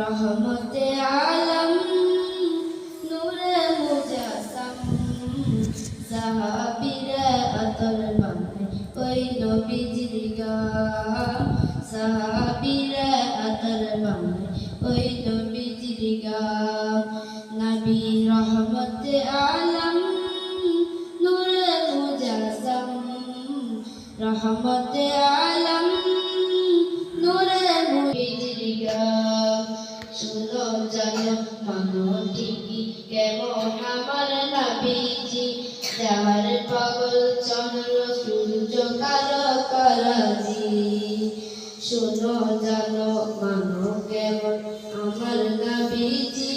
রহমতে আলম, নূরে মুজাসম। সাহাবীরা আতর বামে ওই নবীজির গাম। সাহাবীরা আতর বামে ওই নবীজির গাম। নবী রহমতে আলম, নূরে মুজাসম। রহমতে আলম শুনো জানো মানো ঠিকই কেমন আমার নবীজি? যার পাগল চন্দ্র সূর্য কালো করাজি শুনো জানো মানো কেমন আমার নবীজি?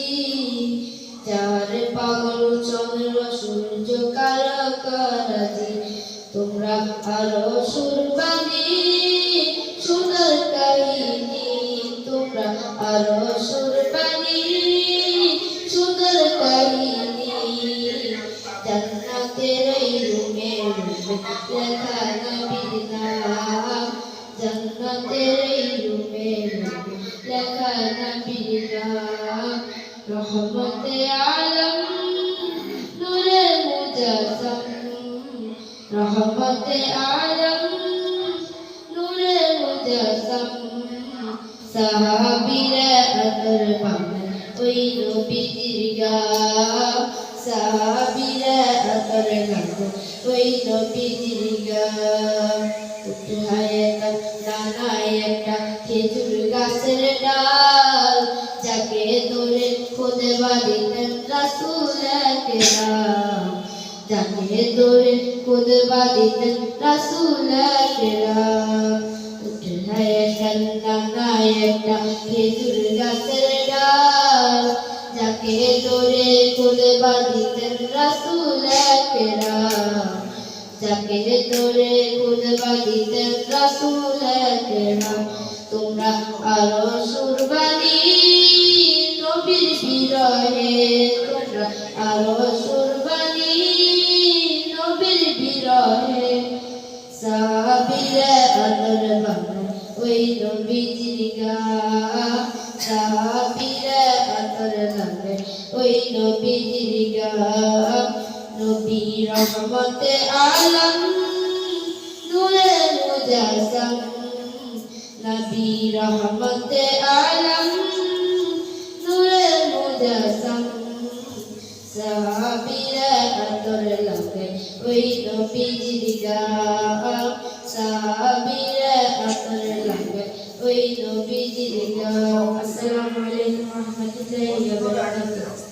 যার পাগল চন্দ্র সূর্য কালো করাজি তোমরা আরও সুরবানি তোমরা আরও সুরবানি সুন্দর কাহিনী জান্নাতের এই রুমে লেখা নবীর নাম। জান্নাতের এই রুমে লেখা নবীর নাম। রহমতে আলম, নূরে মুজাসম রহমতে আলম, নূরে মুজাসম সাহাবীরা আতর পাবে ওই নবীজির গাম সাহাবীরা আতর গাবে ওই নবীজির উঠায় একটা খেজুর গাছের ডাল, যাকে ধরে খোদে বাড়িতেন রাসুল কেরাম যাকে ধরে খুদবা দিতেন রাসূল কেরাম একটা খেজুর গাছের ডাল যাকে ধরে খুদবা দিতেন রাসূল কেরাম যাকে ধরে খুদবা দিতেন রাসূল কেরাম তোমরা আরও সুরবানি নবীর বিরহে তোমরা আরও সুরবানি নবীর বিরহে সাহাবীরা আদর বাবা ওই নবীজির গাম সাহাবীরা আদর লাগে ওই নবীজির গাম নবী রহমতে আলম, নূরে মুজাসম নবী রহমতে আলম, নূরে মুজাসম সাহাবীরা আতর সাহাবীরা আতর ওই নবীজির গাম আসসালামু আলাইকুম ওয়া রাহমাতুল্লাহি ওয়া বারাকাতুহু